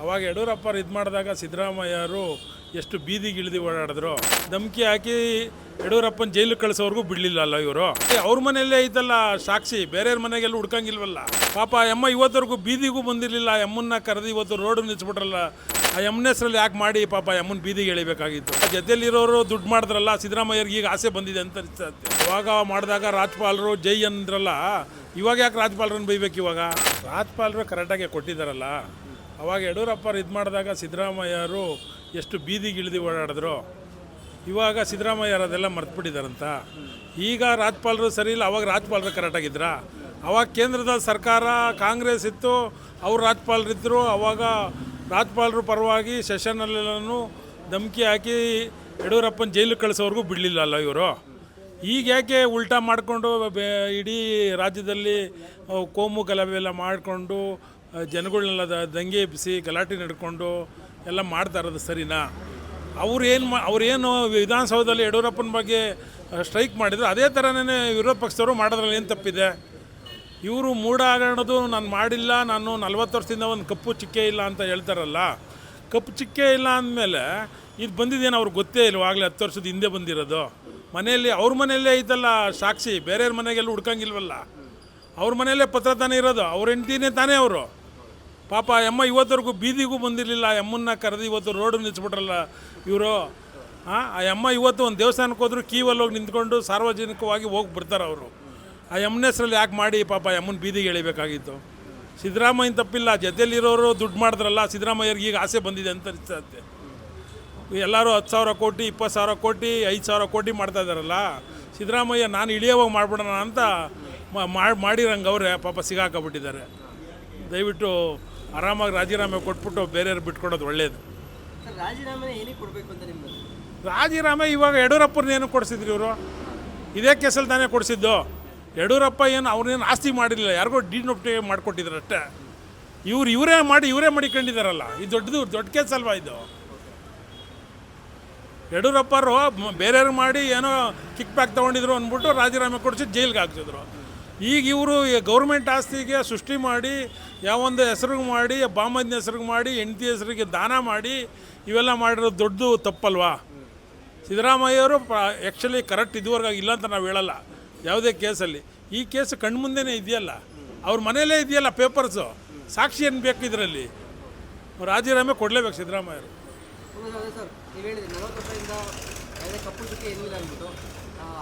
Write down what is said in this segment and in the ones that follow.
ಅವಾಗ ಯಡಿಯೂರಪ್ಪರು ಇದು ಮಾಡಿದಾಗ ಸಿದ್ದರಾಮಯ್ಯರು ಎಷ್ಟು ಬೀದಿಗಿಳಿದು ಓಡಾಡಿದ್ರು. ಧಮಕಿ ಹಾಕಿ ಯಡಿಯೂರಪ್ಪನ ಜೈಲಿಗೆ ಬಿಡಲಿಲ್ಲ ಅಲ್ಲ ಇವರು? ಅವ್ರ ಮನೆಯಲ್ಲೇ ಇದ್ದಲ್ಲ ಸಾಕ್ಷಿ, ಬೇರೆಯವ್ರ ಮನೆಗೆಲ್ಲ ಹುಡ್ಕಂಗಿಲ್ವಲ್ಲ? ಪಾಪ ಆ ಅಮ್ಮ ಇವತ್ತವರೆಗೂ ಬೀದಿಗೂ ಬಂದಿರಲಿಲ್ಲ, ಆ ಅಮ್ಮನ್ನ ಕರೆದು ಇವತ್ತು ರೋಡ್ ನಿಲ್ಸ್ಬಿಟ್ರಲ್ಲ ಆ ಎಮ್ಮನ ಹೆಸರಲ್ಲಿ ಯಾಕೆ ಮಾಡಿ ಪಾಪ ಆ ಅಮ್ಮನ ಬೀದಿಗೆ ಎಳಿಬೇಕಾಗಿತ್ತು? ಜೊತೆಯಲ್ಲಿರೋರು ದುಡ್ಡು ಮಾಡಿದ್ರಲ್ಲ, ಸಿದ್ದರಾಮಯ್ಯರಿಗೆ ಈಗ ಆಸೆ ಬಂದಿದೆ ಅಂತ ಅನಿಸ್ತದೆ ಇವಾಗ ಮಾಡಿದಾಗ ರಾಜ್ಪಾಲರು ಜೈ ಅಂದ್ರಲ್ಲ, ಇವಾಗ ಯಾಕೆ ರಾಜ್ಪಾಲರನ್ನ ಬೈಬೇಕು ಇವಾಗ ರಾಜ್ಪಾಲರು ಕರೆಕ್ಟಾಗಿ ಕೊಟ್ಟಿದ್ದಾರಲ್ಲ. ಅವಾಗ ಯಡಿಯೂರಪ್ಪರು ಇದು ಮಾಡಿದಾಗ ಸಿದ್ದರಾಮಯ್ಯರು ಎಷ್ಟು ಬೀದಿಗಿಳಿದು ಓಡಾಡಿದ್ರು. ಇವಾಗ ಸಿದ್ದರಾಮಯ್ಯರು ಅದೆಲ್ಲ ಮರ್ತುಬಿಟ್ಟಿದಾರಂತ ಈಗ ರಾಜ್ಯಪಾಲರು ಸರಿ ಇಲ್ಲ, ಅವಾಗ ರಾಜ್ಪಾಲರು ಕರೆಕ್ಟಾಗಿದ್ದರ ಅವಾಗ ಕೇಂದ್ರದ ಸರ್ಕಾರ ಕಾಂಗ್ರೆಸ್ ಇತ್ತು, ಅವ್ರು ರಾಜ್ಪಾಲರಿದ್ದರು ಅವಾಗ ರಾಜ್ಯಪಾಲರು ಪರವಾಗಿ ಸೆಷನ್ನಲ್ಲೆಲ್ಲನೂ ಧಮಕಿ ಹಾಕಿ ಯಡಿಯೂರಪ್ಪನ ಜೈಲಿಗೆ ಕಳಿಸೋವ್ರಿಗೂ ಬಿಡಲಿಲ್ಲ ಅಲ್ಲ ಇವರು. ಈಗ ಯಾಕೆ ಉಲ್ಟಾ ಮಾಡಿಕೊಂಡು ಇಡೀ ರಾಜ್ಯದಲ್ಲಿ ಕೋಮು ಗಲಭೆ ಎಲ್ಲ ಮಾಡಿಕೊಂಡು ಜನಗಳನ್ನೆಲ್ಲ ದಂಗೆ ಎಬ್ಬಿಸಿ ಗಲಾಟೆ ನಡ್ಕೊಂಡು ಎಲ್ಲ ಮಾಡ್ತಾ ಇರೋದು ಸರಿನಾ? ಅವ್ರೇನು ಮಾ ಅವ್ರೇನು ವಿಧಾನಸೌಧದಲ್ಲಿ ಯಡಿಯೂರಪ್ಪನ ಬಗ್ಗೆ ಸ್ಟ್ರೈಕ್ ಮಾಡಿದ್ರು, ಅದೇ ಥರನೇ ವಿರೋಧ ಪಕ್ಷದವರು ಮಾಡೋದ್ರಲ್ಲಿ ಏನು ತಪ್ಪಿದೆ? ಇವರು ಮೂಢ ಆಗೋಣದು, ನಾನು ಮಾಡಿಲ್ಲ, ನಾನು ನಲ್ವತ್ತು ವರ್ಷದಿಂದ ಒಂದು ಕಪ್ಪು ಚಿಕ್ಕೆ ಇಲ್ಲ ಅಂತ ಹೇಳ್ತಾರಲ್ಲ, ಕಪ್ಪು ಚಿಕ್ಕೆ ಇಲ್ಲ ಅಂದಮೇಲೆ ಇದು ಬಂದಿದ್ದೇನು ಅವ್ರಿಗೆ ಗೊತ್ತೇ ಇಲ್ಲ ಆಗಲೇ ಹತ್ತು ವರ್ಷದ ಹಿಂದೆ ಬಂದಿರೋದು. ಮನೆಯಲ್ಲಿ, ಅವ್ರ ಮನೆಯಲ್ಲೇ ಐತಲ್ಲ ಸಾಕ್ಷಿ, ಬೇರೆಯವ್ರ ಮನೆಗೆಲ್ಲ ಹುಡ್ಕಂಗಿಲ್ವಲ್ಲ? ಅವ್ರ ಮನೆಯಲ್ಲೇ ಪತ್ರ ತಾನೇ ಇರೋದು, ಅವ್ರ ಹೆಂಡ್ತಿನೇ ತಾನೇ ಅವರು? ಪಾಪ ಎಮ್ಮ ಇವತ್ತವರೆಗೂ ಬೀದಿಗೂ ಬಂದಿರಲಿಲ್ಲ. ಆ ಅಮ್ಮನ್ನ ಕರೆದು ಇವತ್ತು ರೋಡ್ ನಿಲ್ಲಿಸ್ಬಿಟ್ರಲ್ಲ ಇವರು. ಆ ಅಮ್ಮ ಇವತ್ತು ಒಂದು ದೇವಸ್ಥಾನಕ್ಕೆ ಹೋದ್ರು ಕೀವಲ್ಲಿ ಹೋಗಿ ನಿಂತ್ಕೊಂಡು ಸಾರ್ವಜನಿಕವಾಗಿ ಹೋಗಿ ಬರ್ತಾರೆ ಅವರು. ಆ ಎಮ್ಮನ ಹೆಸ್ರಲ್ಲಿ ಯಾಕೆ ಮಾಡಿ ಪಾಪ ಎಮ್ಮನ ಬೀದಿಗೆ ಎಳಿಬೇಕಾಗಿತ್ತು. ಸಿದ್ದರಾಮಯ್ಯನ ತಪ್ಪಿಲ್ಲ ಜೊತೆಯಲ್ಲಿರೋರು ದುಡ್ಡು ಮಾಡಿದ್ರಲ್ಲ, ಸಿದ್ದರಾಮಯ್ಯರಿಗೆ ಈಗ ಆಸೆ ಬಂದಿದೆ ಅಂತ ಅನಿಸ್ತದೆ ಎಲ್ಲರೂ ಹತ್ತು ಸಾವಿರ ಕೋಟಿ, ಇಪ್ಪತ್ತು ಸಾವಿರ ಕೋಟಿ, ಐದು ಸಾವಿರ ಕೋಟಿ ಮಾಡ್ತಾ ಇದ್ದಾರಲ್ಲ ಸಿದ್ದರಾಮಯ್ಯ, ನಾನು ಇಳಿಯೋವಾಗ ಮಾಡ್ಬಿಡೋಣ ಅಂತ ಮಾಡಿರಂಗೆ ಅವರೇ, ಪಾಪ ಸಿಗಾಕಬಿಟ್ಟಿದ್ದಾರೆ ದಯವಿಟ್ಟು ಆರಾಮಾಗಿ ರಾಜೀನಾಮೆ ಕೊಟ್ಬಿಟ್ಟು ಬೇರೆಯವ್ರು ಬಿಟ್ಕೊಡೋದು ಒಳ್ಳೆಯದು ರಾಜೀನಾಮೆ ಏನಕ್ಕೆ ಕೊಡಬೇಕು ಅಂತ ರಾಜೀನಾಮೆ ಇವಾಗ ಯಡಿಯೂರಪ್ಪನೇನು ಏನು ಕೊಡಿಸಿದ್ರು ಇವರು? ಇದೇ ಕೇಸಲ್ಲಿ ತಾನೇ ಕೊಡಿಸಿದ್ದು. ಯಡಿಯೂರಪ್ಪ ಏನು ಅವ್ರನ್ನೇನು ಆಸ್ತಿ ಮಾಡಿರಲಿಲ್ಲ ಯಾರಿಗೋ ಡಿನೊಪ್ಟಿ ಮಾಡಿಕೊಟ್ಟಿದ್ರು ಅಷ್ಟೇ. ಇವ್ರು ಇವರೇ ಮಾಡಿ ಇವರೇ ಮಾಡಿಕೊಂಡಿದ್ದಾರಲ್ಲ ಇದು ದೊಡ್ಡದು ದೊಡ್ಡ ಕೇಸ್ ಅಲ್ವಾ ಇದು? ಯಡಿಯೂರಪ್ಪರು ಬೇರೆಯವ್ರು ಮಾಡಿ ಏನೋ ಕಿಕ್ ಬ್ಯಾಕ್ ತೊಗೊಂಡಿದ್ರು ಅಂದ್ಬಿಟ್ಟು ರಾಜೀನಾಮೆ ಕೊಡಿಸಿ ಜೈಲಿಗೆ ಹಾಕ್ಸಿದ್ರು. ಈಗ ಇವರು ಗೌರ್ಮೆಂಟ್ ಆಸ್ತಿಗೆ ಸೃಷ್ಟಿ ಮಾಡಿ ಯಾವೊಂದು ಹೆಸರಿಗೆ ಮಾಡಿ ಬಾಮದ್ನ ಹೆಸ್ರಿಗೆ ಮಾಡಿ, ಹೆಂಡತಿ ಹೆಸರಿಗೆ ದಾನ ಮಾಡಿ, ಇವೆಲ್ಲ ಮಾಡಿರೋದು ದೊಡ್ಡದು ತಪ್ಪಲ್ವಾ? ಸಿದ್ದರಾಮಯ್ಯವರು ಆ್ಯಕ್ಚುಲಿ ಕರೆಕ್ಟ್ ಇದುವರೆಗೂ ಇಲ್ಲ ಅಂತ ನಾವು ಹೇಳಲ್ಲ. ಯಾವುದೇ ಕೇಸಲ್ಲಿ. ಈ ಕೇಸ್ ಕಣ್ಮುಂದೆನೇ ಇದೆಯಲ್ಲ. ಅವ್ರ ಮನೆಯಲ್ಲೇ ಇದೆಯಲ್ಲ ಪೇಪರ್ಸು ಸಾಕ್ಷಿ ಏನು ಬೇಕು ಇದರಲ್ಲಿ? ರಾಜೀನಾಮೆ ಕೊಡಲೇಬೇಕು ಸಿದ್ದರಾಮಯ್ಯರು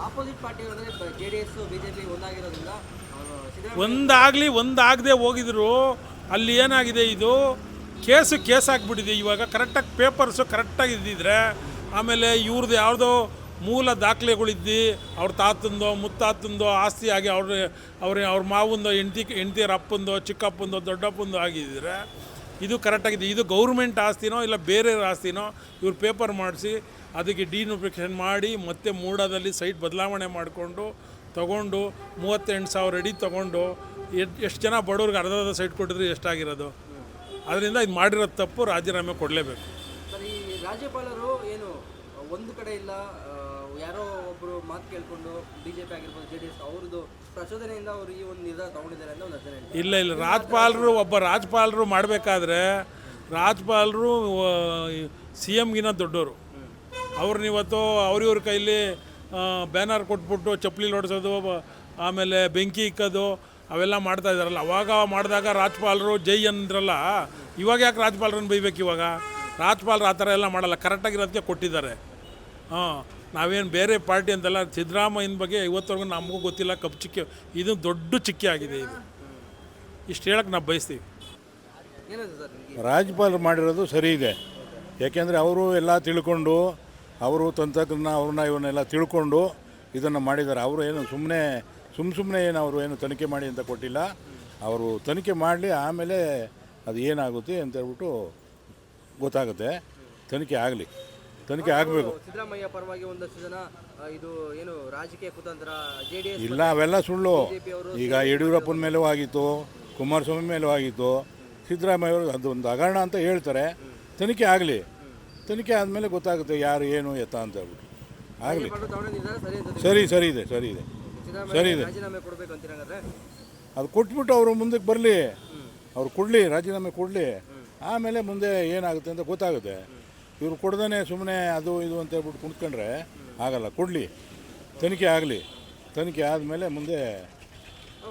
ಆಪೋಸಿಟ್ ಪಾರ್ಟಿ ಅಂದರೆ J D S B J P ಒಂದಾಗಿರೋದ್ರಿಂದ ಅವರು ಒಂದಾಗಲಿ, ಒಂದಾಗದೆ ಹೋಗಿದ್ರು. ಅಲ್ಲಿ ಏನಾಗಿದೆ ಇದು? ಕೇಸು ಕೇಸ್ ಆಗಿಬಿಟ್ಟಿದೆ ಇವಾಗ. ಕರೆಕ್ಟಾಗಿ ಪೇಪರ್ಸು ಕರೆಕ್ಟಾಗಿ ಇದ್ದಿದ್ರೆ, ಆಮೇಲೆ ಇವ್ರದ್ದು ಯಾವುದೋ ಮೂಲ ದಾಖಲೆಗಳಿದ್ದು, ಅವ್ರ ತಾತಂದೋ, ಮುತ್ತಾತಂದೋ ಆಸ್ತಿ ಆಗಿ ಅವ್ರ ಅವ್ರ ಅವ್ರ ಮಾವಂದೋ, ಹೆಂಡ್ತಿ ಹೆಂಡ್ತಿಯರ ಅಪ್ಪಂದೋ, ಚಿಕ್ಕಪ್ಪಂದೋ, ದೊಡ್ಡಪ್ಪಂದೋ ಆಗಿದ್ದರೆ ಇದು ಕರೆಕ್ಟಾಗಿದೆ ಇದು ಗೌರ್ಮೆಂಟ್ ಆಸ್ತಿನೋ ಇಲ್ಲ ಬೇರೆ ಆಸ್ತಿನೋ ಇವ್ರು ಪೇಪರ್ ಮಾಡಿಸಿ ಅದಕ್ಕೆ ಡಿನೋಟಿಫಿಕೇಷನ್ ಮಾಡಿ ಮತ್ತೆ ಮೂಡಾದಲ್ಲಿ ಸೈಟ್ ಬದಲಾವಣೆ ಮಾಡಿಕೊಂಡು ತಗೊಂಡು ಮೂವತ್ತೆಂಟು ಸಾವಿರ ಅಡಿ ತೊಗೊಂಡು ಎಷ್ಟು ಜನ ಬಡವ್ರಿಗೆ ಅರ್ಧ ಅರ್ಧ ಸೈಟ್ ಕೊಟ್ಟಿದ್ರೆ ಎಷ್ಟಾಗಿರೋದು? ಅದರಿಂದ ಇದು ಮಾಡಿರೋ ತಪ್ಪು, ರಾಜೀನಾಮೆ ಕೊಡಲೇಬೇಕು. ರಾಜ್ಯಪಾಲರು ಏನು, ಒಂದು ಕಡೆ ಇಲ್ಲ ಯಾರೋ ಒಬ್ಬರು ಮಾತು ಕೇಳಿಕೊಂಡು ಬಿ ಜೆ ಪಿ ಆಗಿರ್ಬೋದು ಜೆ ಡಿ ಎಸ್ ಅವ್ರದ್ದು ಪ್ರಚೋದನೆಯಿಂದ ಅವರು ಈ ಒಂದು ನಿರ್ಧಾರ ತಗೊಂಡಿದ್ದಾರೆ ಅಂತ ಒಂದು ಅರ್ಥ ಇಲ್ಲ ಇಲ್ಲ. ರಾಜ್ಪಾಲರು, ಒಬ್ಬ ರಾಜ್ಪಾಲರು ಮಾಡಬೇಕಾದ್ರೆ ರಾಜ್ಪಾಲರು ಸಿ ಎಮ್ಗಿನ ದೊಡ್ಡವರು ಅವ್ರನ್ನ ಇವತ್ತು ಅವ್ರಿವ್ರ ಕೈಲಿ ಬ್ಯಾನರ್ ಕೊಟ್ಬಿಟ್ಟು ಚಪ್ಪಲಿ ಹೊಡ್ಸೋದು ಆಮೇಲೆ ಬೆಂಕಿ ಇಕ್ಕೋದು, ಅವೆಲ್ಲ ಮಾಡ್ತಾ ಇದ್ದಾರಲ್ಲ. ಅವಾಗ ಮಾಡಿದಾಗ ರಾಜ್ಪಾಲರು ಜೈ ಅಂದ್ರಲ್ಲ, ಇವಾಗ ಯಾಕೆ ರಾಜ್ಪಾಲರನ್ನು ಬೈಬೇಕು ಇವಾಗ? ರಾಜ್ಪಾಲರು ಆ ಥರ ಎಲ್ಲ ಮಾಡಲ್ಲ. ಕರೆಕ್ಟಾಗಿರೋದಕ್ಕೆ ಕೊಟ್ಟಿದ್ದಾರೆ. ಹಾಂ. ನಾವೇನು ಬೇರೆ ಪಾರ್ಟಿ ಅಂತಲ್ಲ ಸಿದ್ದರಾಮಯ್ಯನ ಬಗ್ಗೆ ಇವತ್ತವರೆಗೂ ನಮಗೂ ಗೊತ್ತಿಲ್ಲ ಕಪ್ಪು ಚಿಕ್ಕಿ ಇದು ದೊಡ್ಡ ಚಿಕ್ಕಿ ಆಗಿದೆ ಇದು. ಇಷ್ಟು ಹೇಳಕ್ಕೆ ನಾವು ಬಯಸ್ತೀವಿ. ರಾಜ್ಯಪಾಲರು ಮಾಡಿರೋದು ಸರಿ ಇದೆ. ಯಾಕೆಂದರೆ ಅವರು ಎಲ್ಲ ತಿಳ್ಕೊಂಡು ಅವರು ತಂತ್ರಜ್ಞಾನ ಅವ್ರನ್ನ ಇವನ್ನೆಲ್ಲ ತಿಳ್ಕೊಂಡು ಇದನ್ನು ಮಾಡಿದ್ದಾರೆ. ಅವರು ಏನು ಸುಮ್ಮನೆ ಸುಮ್ಮ ಸುಮ್ಮನೆ ಏನು ಅವರು ಏನು ತನಿಖೆ ಮಾಡಿ ಅಂತ ಕೊಟ್ಟಿಲ್ಲ. ಅವರು ತನಿಖೆ ಮಾಡಲಿ ಆಮೇಲೆ ಅದು ಏನಾಗುತ್ತೆ ಅಂತ ಹೇಳ್ಬಿಟ್ಟು ಗೊತ್ತಾಗುತ್ತೆ. ತನಿಖೆ ಆಗಲಿ. ತನಿಖೆ ಆಗಬೇಕು. ಸಿದ್ದರಾಮಯ್ಯ ಪರವಾಗಿ ಒಂದಷ್ಟು ಜನ ಆ, ಇದು ಏನು ರಾಜಕೀಯ ಕುತಂತ್ರ ಇಲ್ಲ ಅವೆಲ್ಲ ಸುಳ್ಳು. ಈಗ ಯಡಿಯೂರಪ್ಪನ ಮೇಲೂ ಆಗಿತ್ತು ಕುಮಾರಸ್ವಾಮಿ ಮೇಲೂ ಆಗಿತ್ತು. ಸಿದ್ದರಾಮಯ್ಯ ಅವರು ಅದೊಂದು ಹಗರಣ ಅಂತ ಹೇಳ್ತಾರೆ. ತನಿಖೆ ಆಗಲಿ. ತನಿಖೆ ಆದಮೇಲೆ ಗೊತ್ತಾಗುತ್ತೆ ಯಾರು ಏನು ಎತ್ತ ಅಂತ ಹೇಳ್ಬಿಟ್ಟು. ಆಗಲಿ. ತಗೊಂಡ ನಿರ್ಧಾರ ಸರಿ ಅಂತ ಸರಿ ಸರಿ ಇದೆ ಸರಿ ಇದೆ. ಸರಿ ಸಿದ್ದರಾಮಯ್ಯ ಇದೆ. ರಾಜೀನಾಮೆ ಕೊಡಬೇಕು ಅಂತೀರಂಗಾದ್ರೆ ಅದು ಕೊಟ್ಬಿಟ್ಟು ಅವರು ಮುಂದಕ್ಕೆ ಬರಲಿ. ಅವ್ರು ಕೊಡಲಿ ರಾಜೀನಾಮೆ ಕೊಡಲಿ. ಆಮೇಲೆ ಮುಂದೆ ಏನಾಗುತ್ತೆ ಅಂತ ಗೊತ್ತಾಗುತ್ತೆ. ಇವರು ಕೊಡ್ದೇ ಸುಮ್ಮನೆ ಅದು ಇದು ಅಂತ ಹೇಳ್ಬಿಟ್ಟು ಕುಂತ್ಕೊಂಡ್ರೆ ಆಗಲ್ಲ ಕೊಡಲಿ. ತನಿಖೆ ಆಗಲಿ. ತನಿಖೆ ಆದಮೇಲೆ ಮುಂದೆ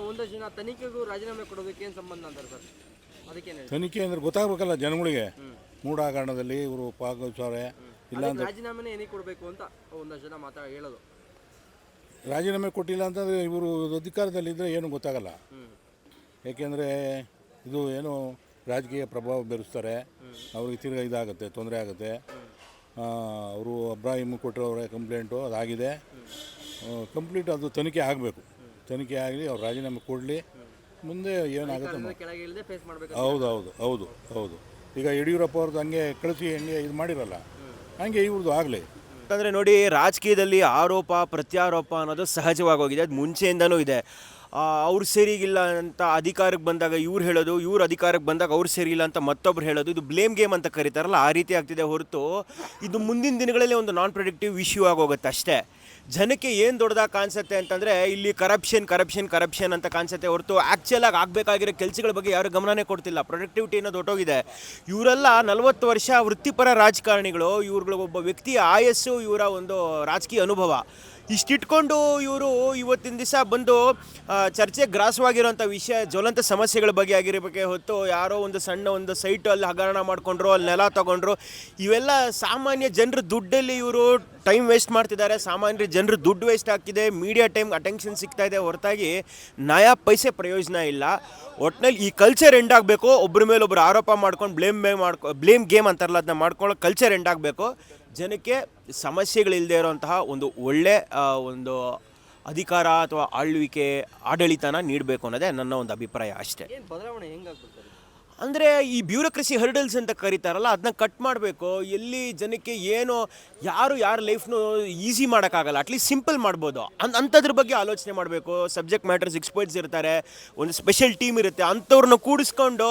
ಒಂದಷ್ಟು ಜನ ತನಿಖೆಗೂ ರಾಜೀನಾಮೆ ಕೊಡೋದಕ್ಕೆ ಏನು ಸಂಬಂಧ ಅಂತಾರೆ ಸರ್? ಅದಕ್ಕೆ ತನಿಖೆ ಅಂದ್ರೆ ಗೊತ್ತಾಗಬೇಕಲ್ಲ ಜನಗಳಿಗೆ. ಮೂಢಾಕಾರಣದಲ್ಲಿ ಇವರು ಭಾಗವಹಿಸೋರೆ ಇಲ್ಲ ಅಂದ್ರೆ ರಾಜೀನಾಮೆನೇ ಏನಕ್ಕೆ ಕೊಡಬೇಕು ಅಂತ ಒಂದಷ್ಟು ಜನ ಮಾತಾಡ ಹೇಳೋದು. ರಾಜೀನಾಮೆ ಕೊಟ್ಟಿಲ್ಲ ಅಂತಂದರೆ ಇವರು ಅಧಿಕಾರದಲ್ಲಿದ್ದರೆ ಏನು ಗೊತ್ತಾಗಲ್ಲ. ಏಕೆಂದರೆ ಇದು ಏನು ರಾಜಕೀಯ ಪ್ರಭಾವ ಬೀರಿಸ್ತಾರೆ. ಅವ್ರಿಗೆ ತಿರ್ಗ ಇದಾಗುತ್ತೆ, ತೊಂದರೆ ಆಗುತ್ತೆ. ಅವರು ಅಬ್ರಾಹಿಮ್ ಕೊಟ್ಟಿರೋರ ಕಂಪ್ಲೇಂಟು ಅದಾಗಿದೆ. ಕಂಪ್ಲೀಟ್ ಅದು ತನಿಖೆ ಆಗಬೇಕು. ತನಿಖೆ ಆಗಲಿ ಅವ್ರು ರಾಜೀನಾಮೆ ಕೊಡಲಿ. ಮುಂದೆ ಏನಾಗುತ್ತೆ ಹೌದು ಹೌದು ಹೌದು ಹೌದು. ಈಗ ಯಡಿಯೂರಪ್ಪ ಅವ್ರದ್ದು ಹಂಗೆ ಕಳಿಸಿ ಹಂಗೆ ಇದು ಮಾಡಿರಲ್ಲ. ಹಂಗೆ ಇವ್ರದ್ದು ಆಗಲಿ. ಯಾಕಂದರೆ ನೋಡಿ, ರಾಜಕೀಯದಲ್ಲಿ ಆರೋಪ, ಪ್ರತ್ಯಾರೋಪ ಅನ್ನೋದು ಸಹಜವಾಗಿ ಹೋಗಿದೆ. ಅದು ಮುಂಚೆಯಿಂದನೂ ಇದೆ. ಅವ್ರು ಸೇರಿಗಿಲ್ಲ ಅಂತ ಅಧಿಕಾರಕ್ಕೆ ಬಂದಾಗ ಇವ್ರು ಹೇಳೋದು, ಇವ್ರು ಅಧಿಕಾರಕ್ಕೆ ಬಂದಾಗ ಅವ್ರು ಸೇರಿಲ್ಲ ಅಂತ ಮತ್ತೊಬ್ರು ಹೇಳೋದು, ಇದು ಬ್ಲೇಮ್ ಗೇಮ್ ಅಂತ ಕರೀತಾರಲ್ಲ, ಆ ರೀತಿ ಆಗ್ತಿದೆ ಹೊರತು ಇದು ಮುಂದಿನ ದಿನಗಳಲ್ಲಿ ಒಂದು ನಾನ್ ಪ್ರೊಡಕ್ಟಿವ್ ಇಶ್ಯೂ ಆಗೋಗುತ್ತೆ ಅಷ್ಟೇ. ಜನಕ್ಕೆ ಏನು ದೊಡ್ಡದಾಗಿ ಕಾಣಿಸುತ್ತೆ ಅಂತಂದರೆ ಇಲ್ಲಿ ಕರಪ್ಷನ್ ಕರಪ್ಷನ್ ಕರಪ್ಷನ್ ಅಂತ ಕಾಣಿಸುತ್ತೆ ಹೊರತು ಆ್ಯಕ್ಚುಲಾಗಿ ಆಗಬೇಕಾಗಿರೋ ಕೆಲಸಗಳ ಬಗ್ಗೆ ಯಾರು ಗಮನನೇ ಕೊಡ್ತಿಲ್ಲ. ಪ್ರೊಡಕ್ಟಿವಿಟಿ ಅನ್ನೋದು ಹೊಟ್ಟೋಗಿದೆ ಇವರೆಲ್ಲ ನಲವತ್ತು ವರ್ಷ ವೃತ್ತಿಪರ ರಾಜಕಾರಣಿಗಳು, ಇವ್ರುಗಳ ಒಬ್ಬ ವ್ಯಕ್ತಿಯ ಆಯಸ್ಸು ಇವರ ಒಂದು ರಾಜಕೀಯ ಅನುಭವ. ಇಷ್ಟಿಟ್ಕೊಂಡು ಇವರು ಇವತ್ತಿನ ದಿವಸ ಬಂದು ಚರ್ಚೆ ಗ್ರಾಸವಾಗಿರುವಂಥ ವಿಷಯ, ಜ್ವಲಂತ ಸಮಸ್ಯೆಗಳ ಬಗ್ಗೆ ಆಗಿರಬೇಕೆ ಹೊತ್ತು ಯಾರೋ ಒಂದು ಸಣ್ಣ ಒಂದು ಸೈಟು ಅಲ್ಲಿ ಹಗರಣ ಮಾಡಿಕೊಂಡ್ರು, ಅಲ್ಲಿ ನೆಲ ತಗೊಂಡ್ರು, ಇವೆಲ್ಲ ಸಾಮಾನ್ಯ ಜನರ ದುಡ್ಡಲ್ಲಿ ಇವರು ಟೈಮ್ ವೇಸ್ಟ್ ಮಾಡ್ತಿದ್ದಾರೆ. ಸಾಮಾನ್ಯ ಜನರು ದುಡ್ಡು ವೇಸ್ಟ್ ಆಗ್ತಿದೆ. ಮೀಡಿಯಾ ಟೈಮ್ ಅಟೆನ್ಷನ್ ಸಿಗ್ತಾ ಇದೆ. ಹೊರತಾಗಿ ನಯಾ ಪೈಸೆ ಪ್ರಯೋಜನ ಇಲ್ಲ. ಒಟ್ನಲ್ಲಿ ಈ ಕಲ್ಚರ್ ಎಂಡ್ ಆಗಬೇಕು. ಒಬ್ಬರ ಮೇಲೆ ಒಬ್ಬರು ಆರೋಪ ಮಾಡ್ಕೊಂಡು ಬ್ಲೇಮ್ ಮೇ ಮಾಡ್ಕೊ ಬ್ಲೇಮ್ ಗೇಮ್ ಅಂತಾರಲ್ಲ ಅದನ್ನ ಮಾಡ್ಕೊಳ್ಳೋ ಕಲ್ಚರ್ ಎಂಡ್ ಆಗಬೇಕು. ಜನಕ್ಕೆ ಸಮಸ್ಯೆಗಳಿಲ್ಲದೆ ಇರೋಂತಹ ಒಂದು ಒಳ್ಳೆ ಒಂದು ಅಧಿಕಾರ ಅಥವಾ ಆಳ್ವಿಕೆ ಆಡಳಿತನ ನೀಡಬೇಕು ಅನ್ನೋದೇ ನನ್ನ ಒಂದು ಅಭಿಪ್ರಾಯ ಅಷ್ಟೇ. ಬದಲಾವಣೆ ಅಂದರೆ ಈ ಬ್ಯೂರೋಕ್ರಸಿ ಹರ್ಡಲ್ಸ್ ಅಂತ ಕರೀತಾರಲ್ಲ ಅದನ್ನ ಕಟ್ ಮಾಡಬೇಕು. ಎಲ್ಲಿ ಜನಕ್ಕೆ ಏನೋ, ಯಾರು ಯಾರ ಲೈಫ್ನು ಈಸಿ ಮಾಡೋಕ್ಕಾಗಲ್ಲ. ಅಟ್ಲೀಸ್ಟ್ ಸಿಂಪಲ್ ಮಾಡ್ಬೋದು. ಅನ್ ಅಂಥದ್ರ ಬಗ್ಗೆ ಆಲೋಚನೆ ಮಾಡಬೇಕು. ಸಬ್ಜೆಕ್ಟ್ ಮ್ಯಾಟರ್ಸ್ ಎಕ್ಸ್ಪರ್ಟ್ಸ್ ಇರ್ತಾರೆ. ಒಂದು ಸ್ಪೆಷಲ್ ಟೀಮ್ ಇರುತ್ತೆ. ಅಂಥವ್ರನ್ನ ಕೂಡಿಸ್ಕೊಂಡು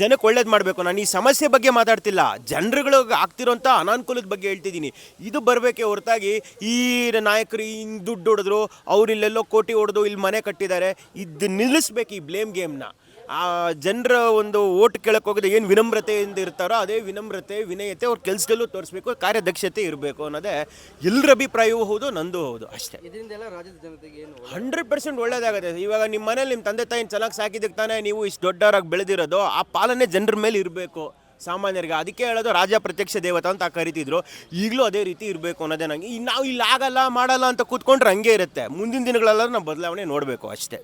ಜನಕ್ಕೆ ಒಳ್ಳೇದು ಮಾಡಬೇಕು. ನಾನು ಈ ಸಮಸ್ಯೆ ಬಗ್ಗೆ ಮಾತಾಡ್ತಿಲ್ಲ. ಜನರುಗಳಿಗೆ ಆಗ್ತಿರೋಂಥ ಅನಾನುಕೂಲದ ಬಗ್ಗೆ ಹೇಳ್ತಿದ್ದೀನಿ. ಇದು ಬರಬೇಕೆ ಹೊರತಾಗಿ ಈ ನಾಯಕರು ಹಿಂಗೆ ದುಡ್ಡು ಹೊಡೆದ್ರು, ಅವ್ರು ಇಲ್ಲೆಲ್ಲೋ ಕೋಟಿ ಹೊಡೆದು ಇಲ್ಲಿ ಮನೆ ಕಟ್ಟಿದ್ದಾರೆ. ಇದು ನಿಲ್ಲಿಸ್ಬೇಕು ಈ ಬ್ಲೇಮ್ ಗೇಮ್ನ ಆ ಜನರ ಒಂದು ಓಟ್ ಕೇಳಕ್ಕೆ ಹೋಗಿದ್ರೆ ಏನು ವಿನಮ್ರತೆಯಿಂದ ಇರ್ತಾರೋ ಅದೇ ವಿನಮ್ರತೆ ವಿನಯತೆ ಅವ್ರ ಕೆಲಸದಲ್ಲೂ ತೋರಿಸ್ಬೇಕು ಕಾರ್ಯದಕ್ಷತೆ ಇರಬೇಕು ಅನ್ನೋದೇ ಎಲ್ಲರ ಅಭಿಪ್ರಾಯವೂ ಹೌದು ನಂದು ಹೌದು ಅಷ್ಟೇ. ರಾಜ್ಯದ ಜನತೆಗೆ ಏನು ಹಂಡ್ರೆಡ್ ಪರ್ಸೆಂಟ್ ಒಳ್ಳೇದಾಗುತ್ತೆ. ಇವಾಗ ನಿಮ್ಮ ಮನೇಲಿ ನಿಮ್ಮ ತಂದೆ ತಾಯಿನ ಚೆನ್ನಾಗಿ ಸಾಕಿದಕ್ಕೆ ತಾನೇ ನೀವು ಇಷ್ಟು ದೊಡ್ಡವರಾಗಿ ಬೆಳೆದಿರೋದು ಆ ಪಾಲನೆ ಜನರ ಮೇಲೆ ಇರಬೇಕು ಸಾಮಾನ್ಯರಿಗೆ. ಅದಕ್ಕೆ ಹೇಳೋದು ರಾಜ ಪ್ರತ್ಯಕ್ಷ ದೇವತಾ ಅಂತ ಕರಿತಿದ್ರು. ಈಗಲೂ ಅದೇ ರೀತಿ ಇರಬೇಕು ಅನ್ನೋದೇ ನನಗೆ ಈ ನಾವು ಇಲ್ಲಿ ಆಗಲ್ಲ ಮಾಡಲ್ಲ ಅಂತ ಕೂತ್ಕೊಂಡ್ರೆ ಹಂಗೆ ಇರುತ್ತೆ. ಮುಂದಿನ ದಿನಗಳೆಲ್ಲ ನಾವು ಬದಲಾವಣೆ ನೋಡಬೇಕು ಅಷ್ಟೇ.